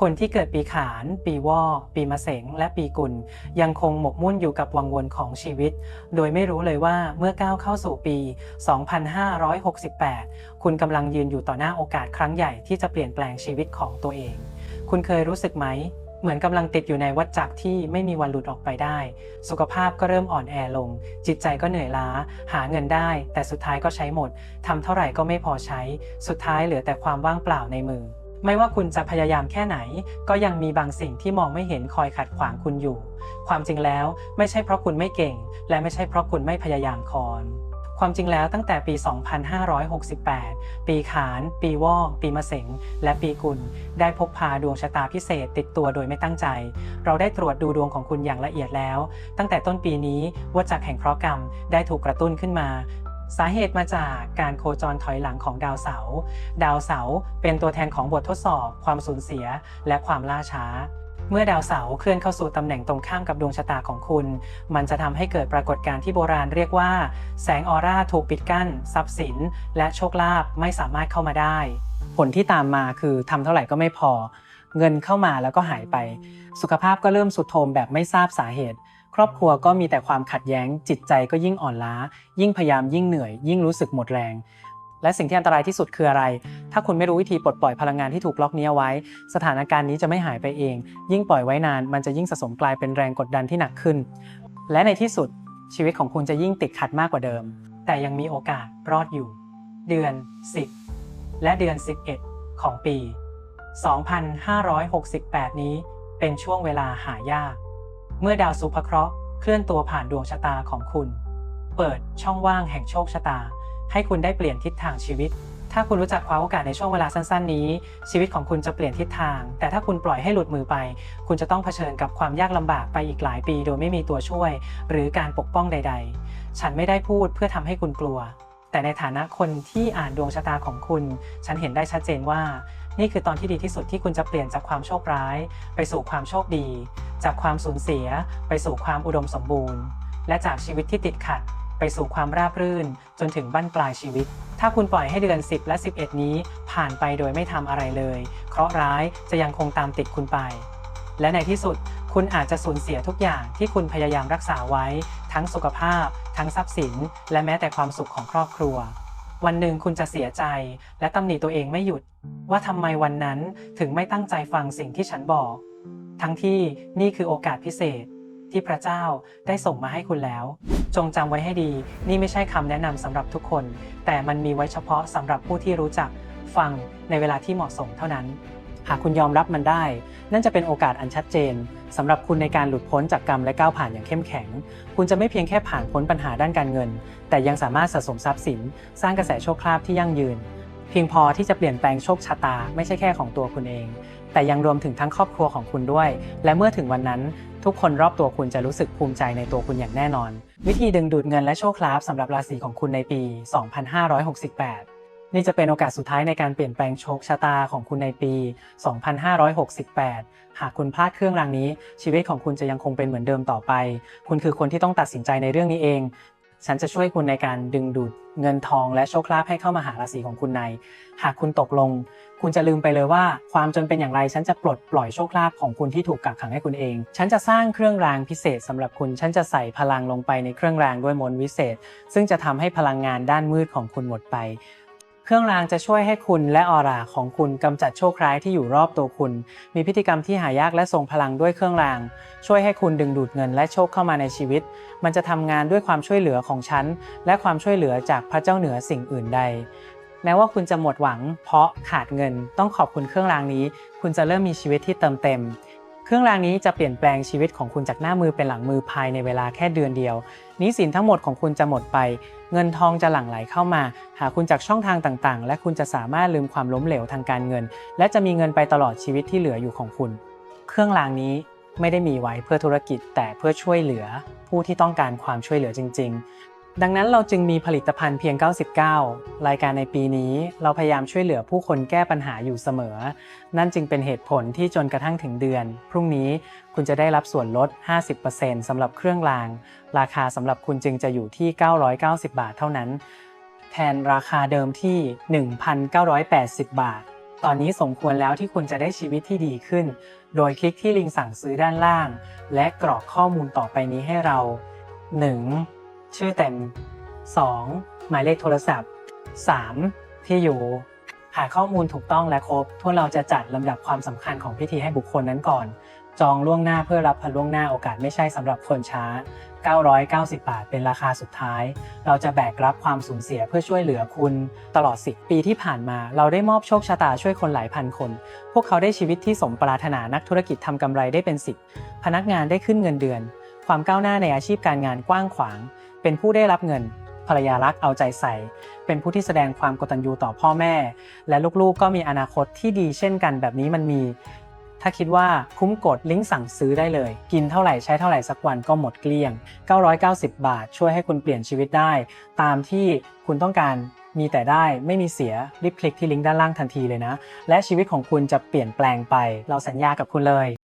คนที่เกิดปีขาน ปีวอกปีมะเสง และปีกุล ยังคงหมกมุ่นอยู่กับวังวนของชีวิต โดยไม่รู้เลยว่าเมื่อก้าวเข้าสู่ปี 2568 คุณกำลังยืนอยู่ต่อหน้าโอกาสครั้งใหญ่ที่จะเปลี่ยนแปลงชีวิตของตัวเอง คุณเคยรู้สึกไหม เหมือนกำลังติดอยู่ในวัฏจักรที่ไม่มีวันหลุดออกไปได้ สุขภาพก็เริ่มอ่อนแอลง จิตใจก็เหนื่อยล้า หาเงินได้ แต่สุดท้ายก็ใช้หมดทำเท่าไหร่ก็ไม่พอใช้ สุดท้ายเหลือแต่ความว่างเปล่าในมือ ไม่ว่าคุณจะพยายามแค่ไหน ก็ยังมีบางสิ่งที่มองไม่เห็นคอยขัดขวางคุณอยู่ ความจริงแล้วไม่ใช่เพราะคุณไม่เก่ง และไม่ใช่เพราะคุณไม่พยายามคอนความจริงแล้วตั้งแต่ปี 2568 ปีขาน ปีวอก ปีมะเสง และปีกุล ได้พกพาดวงชะตาพิเศษติดตัวโดยไม่ตั้งใจ เราได้ตรวจดูดวงของคุณอย่างละเอียดแล้ว ตั้งแต่ต้นปีนี้วัฏจักแห่งเคราะห์กรรมได้ถูกกระตุ้นขึ้นมา สาเหตุมาจากการโคจรถอยหลังของดาวเสาร์ดาวเสาร์เป็นตัวแทนของบททดสอบ ความสูญเสีย และความล่าช้า เมื่อดาวเสาร์เคลื่อนเข้าสู่ตำแหน่งตรงข้ามกับดวงชะตาของคุณ มันจะทำให้เกิดปรากฏการณ์ที่โบราณเรียกว่า แสงออร่าถูกปิดกั้น ทรัพย์สิน และโชคลาภไม่สามารถเข้ามาได้ ผลที่ตามมาคือทำเท่าไหร่ก็ไม่พอ เงินเข้ามาแล้วก็หายไป สุขภาพก็เริ่มสุดโทมแบบไม่ทราบสาเหตุ ครอบครัวก็มีแต่ความขัดแย้ง จิตใจก็ยิ่งอ่อนล้า ยิ่งพยายามยิ่งเหนื่อย ยิ่งรู้สึกหมดแรง และสิ่งที่อันตรายที่สุดคืออะไร ถ้าคุณไม่รู้วิธีปลดปล่อยพลังงานที่ถูกล็อกนี้เอาไว้ สถานการณ์นี้จะไม่หายไปเอง ยิ่งปล่อยไว้นาน มันจะยิ่งสะสมกลายเป็นแรงกดดันที่หนักขึ้น และในที่สุดชีวิตของคุณจะยิ่งติดขัดมากกว่าเดิม แต่ยังมีโอกาสรอดอยู่ เดือน 10 และเดือน 11 ของปี 2568 นี้เป็นช่วงเวลาหายาก เมื่อดาวสุภเคราะห์เคลื่อนตัวผ่านดวงชะตาของคุณ เปิดช่องว่างแห่งโชคชะตา ให้คุณได้เปลี่ยนทิศทางชีวิต ถ้าคุณรู้จักคว้าโอกาสในช่วงเวลาสั้นๆ นี้ ชีวิตของคุณจะเปลี่ยนทิศทาง แต่ถ้าคุณปล่อยให้หลุดมือไป คุณจะต้องเผชิญกับความยากลำบากไปอีกหลายปี โดยไม่มีตัวช่วย หรือการปกป้องใด ๆ ฉันไม่ได้พูดเพื่อทำให้คุณกลัว แต่ในฐานะคนที่อ่านดวงชะตาของคุณ ฉันเห็นได้ชัดเจนว่า นี่คือตอนที่ดีที่สุดที่คุณจะเปลี่ยนจากความโชคร้าย ไปสู่ความโชคดี จากความสูญเสียไปสู่ความอุดมสมบูรณ์ และจากชีวิตที่ติดขัดไปสู่ความราบรื่นจนถึงบั้นปลายชีวิต ถ้าคุณปล่อยให้เดือน 10 และ 11 นี้ผ่านไปโดยไม่ทำอะไรเลย เคราะห์ร้ายจะยังคงตามติดคุณไป และในที่สุดคุณอาจจะสูญเสียทุกอย่างที่คุณพยายามรักษาไว้ ทั้งสุขภาพ ทั้งทรัพย์สิน และแม้แต่ความสุขของครอบครัว วันหนึ่งคุณจะเสียใจ และตำหนิตัวเองไม่หยุด ว่าทำไมวันนั้นถึงไม่ตั้งใจฟังสิ่งที่ฉันบอก ทั้งที่นี่คือโอกาสพิเศษที่พระเจ้าได้ส่งมาให้คุณแล้ว จงจำไว้ให้ดี นี่ไม่ใช่คำแนะนำสำหรับทุกคน แต่มันมีไว้เฉพาะสำหรับผู้ที่รู้จักฟังในเวลาที่เหมาะสมเท่านั้น หากคุณยอมรับมันได้ นั่นจะเป็นโอกาสอันชัดเจนสำหรับคุณในการหลุดพ้นจากกรรมและก้าวผ่านอย่างเข้มแข็ง คุณจะไม่เพียงแค่ผ่านพ้นปัญหาด้านการเงิน แต่ยังสามารถสะสมทรัพย์สิน สร้างกระแสโชคลาภที่ยั่งยืน เพียงพอที่จะเปลี่ยนแปลงโชคชะตา ไม่ใช่แค่ของตัวคุณเอง แต่ยังรวมถึงทั้งครอบครัวของคุณด้วย และเมื่อถึงวันนั้น ทุกคนรอบตัวคุณจะรู้สึกภูมิใจในตัวคุณอย่างแน่นอน วิธีดึงดูดเงินและโชคลาภสำหรับราศีของคุณในปี 2568นี่จะเป็นโอกาสสุดท้ายในการเปลี่ยนแปลงโชคชะตาของคุณในปี 2568 หากคุณพลาดเครื่องรางนี้ ชีวิตของคุณจะยังคงเป็นเหมือนเดิมต่อไป คุณคือคนที่ต้องตัดสินใจในเรื่องนี้เอง ฉันจะช่วยคุณในการดึงดูดเงินทองและโชคลาภให้เข้ามาหาราศีของคุณใน หากคุณตกลง คุณจะลืมไปเลยว่า ความจนเป็นอย่างไร ฉันจะปลดปล่อยโชคลาภของคุณที่ถูกกักขังให้คุณเอง ฉันจะสร้างเครื่องรางพิเศษสำหรับคุณ ฉันจะใส่พลังลงไปในเครื่องรางด้วยมนต์วิเศษ ซึ่งจะทำให้พลังงานด้านมืดของคุณหมดไป เครื่องรางจะช่วยให้คุณและออร่าของคุณกำจัดโชคร้ายที่อยู่รอบตัวคุณ มีพฤติกรรมที่หายากและทรงพลังด้วยเครื่องราง ช่วยให้คุณดึงดูดเงินและโชคเข้ามาในชีวิต มันจะทำงานด้วยความช่วยเหลือของฉัน และความช่วยเหลือจากพระเจ้าเหนือสิ่งอื่นใดแม้ว่าคุณจะหมดหวัง เพราะขาดเงิน ต้องขอบคุณเครื่องรางนี้ คุณจะเริ่มมีชีวิตที่เติมเต็ม เครื่องรางนี้จะเปลี่ยนแปลงชีวิตของคุณจากหน้ามือเป็นหลังมือภายในเวลาแค่เดือนเดียวหนี้สินทั้งหมดของคุณจะหมดไป เงินทองจะหลั่งไหลเข้ามา หาคุณจากช่องทางต่างๆ และคุณจะสามารถลืมความล้มเหลวทางการเงิน และจะมีเงินไปตลอดชีวิตที่เหลืออยู่ของคุณ เครื่องรางนี้ไม่ได้มีไว้เพื่อธุรกิจแต่เพื่อช่วยเหลือ ผู้ที่ต้องการความช่วยเหลือจริง ๆ ดังนั้นเราจึงมีผลิตภัณฑ์เพียง 99 รายการในปีนี้ เราพยายามช่วยเหลือผู้คนแก้ปัญหาอยู่เสมอ นั่นจึงเป็นเหตุผลที่จนกระทั่งถึงเดือน พรุ่งนี้คุณจะได้รับส่วนลด 50%สำหรับเครื่องราง ราคาสำหรับคุณจึงจะอยู่ที่ 990 บาทเท่านั้น แทนราคาเดิมที่ 1,980 บาท ตอนนี้สมควรแล้วที่คุณจะได้ชีวิตที่ดีขึ้น โดยคลิกที่ลิงก์สั่งซื้อด้านล่าง และกรอกข้อมูลต่อไปนี้ให้เรา 1. ชื่อเต็ม 2. หมายเลขโทรศัพท์ 3. ที่อยู่ หาข้อมูลถูกต้องและครบ พวกเราจะจัดลำดับความสำคัญของพิธีให้บุคคลนั้นก่อน จองล่วงหน้าเพื่อรับพันล่วงหน้าโอกาสไม่ใช่สำหรับคนช้า 990 บาทเป็นราคาสุดท้าย เราจะแบกรับความสูญเสียเพื่อช่วยเหลือคุณ ตลอด 10 ปีที่ผ่านมา เราได้มอบโชคชะตาช่วยคนหลายพันคน พวกเขาได้ชีวิตที่สมปรารถนานักธุรกิจทำกำไรได้เป็นสิบพนักงานได้ขึ้นเงินเดือน ความก้าวหน้าในอาชีพการงานกว้างขวาง เป็นผู้ได้รับเงินภรรยารักเอาใจใส่ เป็นผู้ที่แสดงความกตัญญูต่อพ่อแม่ และลูกๆก็มีอนาคตที่ดีเช่นกันแบบนี้มันมี ถ้าคิดว่าคุ้มกดลิงก์สั่งซื้อได้เลย กินเท่าไหร่ใช้เท่าไหร่สักวันก็หมดเกลี้ยง 990 บาท ช่วยให้คุณเปลี่ยนชีวิตได้ ตามที่คุณต้องการมีแต่ได้ไม่มีเสียรีบคลิกที่ลิงก์ด้านล่างทันทีเลยนะ และชีวิตของคุณจะเปลี่ยนแปลงไป เราสัญญากับคุณเลย